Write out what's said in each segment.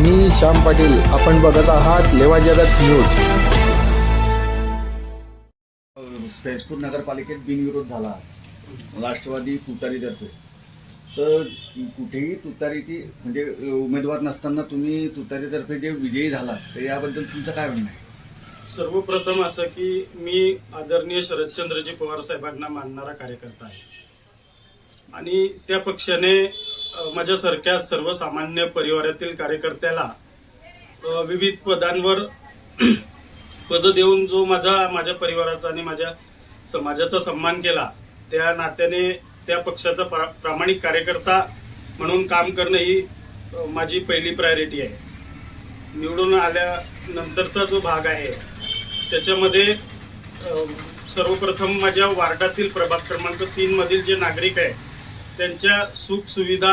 मी श्याम पाटील. आपण बघत आहात लेवा जगत न्यूज. फैजपूर नगरपालिकेत बिनविरोध झाला. राष्ट्रवादी तुतारीतर्फे तर कुठेही तुतारीची म्हणजे उमेदवार नसताना तुम्ही तुतारीतर्फे जे विजयी झाला तर याबद्दल तुमचं काय म्हणणं आहे? सर्वप्रथम असं की मी आदरणीय शरदचंद्रजी पवार साहेबांना मानणारा कार्यकर्ता आहे. आणि त्या पक्षाने माझ्यासारख्या सर्वसामान्य परिवारातील कार्यकर्त्याला विविध पदांवर पद देऊन जो माझा माझ्या परिवाराचा आणि माझ्या समाजाचा सन्मान केला त्या नात्याने त्या पक्षाचा प्रा प्रामाणिक कार्यकर्ता म्हणून काम करणं ही माझी पहिली प्रायोरिटी आहे. निवडून आल्यानंतरचा जो भाग आहे त्याच्यामध्ये सर्वप्रथम माझ्या वार्डातील प्रभाग क्रमांक तीनमधील जे नागरिक आहे त्यांच्या सुख सुविधा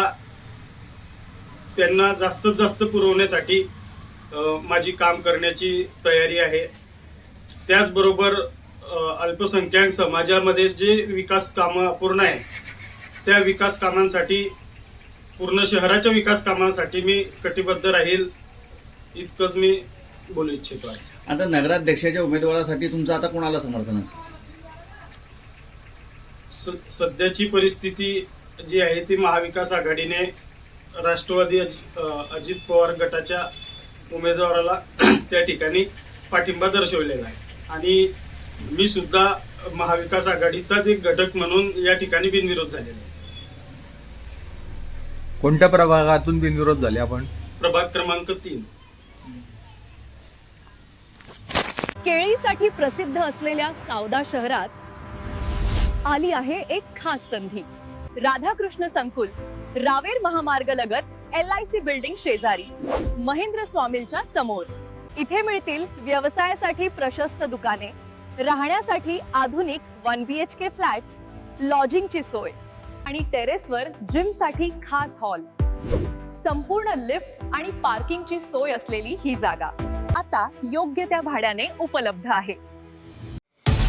त्यांना जास्तीत जास्त पुरवण्यासाठी माझी काम करण्याची तयारी आहे. त्याचबरोबर अल्पसंख्याक समाजामध्ये जे विकास कामं अपूर्ण आहे त्या विकास कामांसाठी पूर्ण शहराच्या विकास कामांसाठी मी कटिबद्ध राहील इतकंच मी बोलू इच्छितो आहे आता नगराध्यक्षाच्या उमेदवारासाठी तुमचं आता कोणाला समर्थन असेल? सध्याची परिस्थिती जी आहे ती महाविकास आघाडीने राष्ट्रवादी अजित पवार गटाच्या उमेदवाराला त्या ठिकाणी पाठिंबा दर्शवलेला आहे. आणि मी सुद्धा महाविकास आघाडीचाच एक घटक म्हणून या ठिकाणी बिनविरोध झालेला आहे. कोणत्या प्रभागातून बिनविरोध झाले आपण? प्रभाग क्रमांक तीन. केळीसाठी प्रसिद्ध असलेल्या सावदा शहरात आली आहे एक खास संधी. राधाकृष्ण संकुल रावेर महामार्ग लगत एल आय सी बिल्डिंग शेजारी महेंद्र स्वामींच्या समोर. इथे मिळतील व्यवसायासाठी प्रशस्त दुकाने राहण्यासाठी आधुनिक one B H K flats लॉजिंगची सोय आणि टेरेसवर जिमसाठी खास हॉल संपूर्ण लिफ्ट आणि पार्किंगची सोय असलेली ही जागा. आता योग्य त्या भाड्याने उपलब्ध आहे.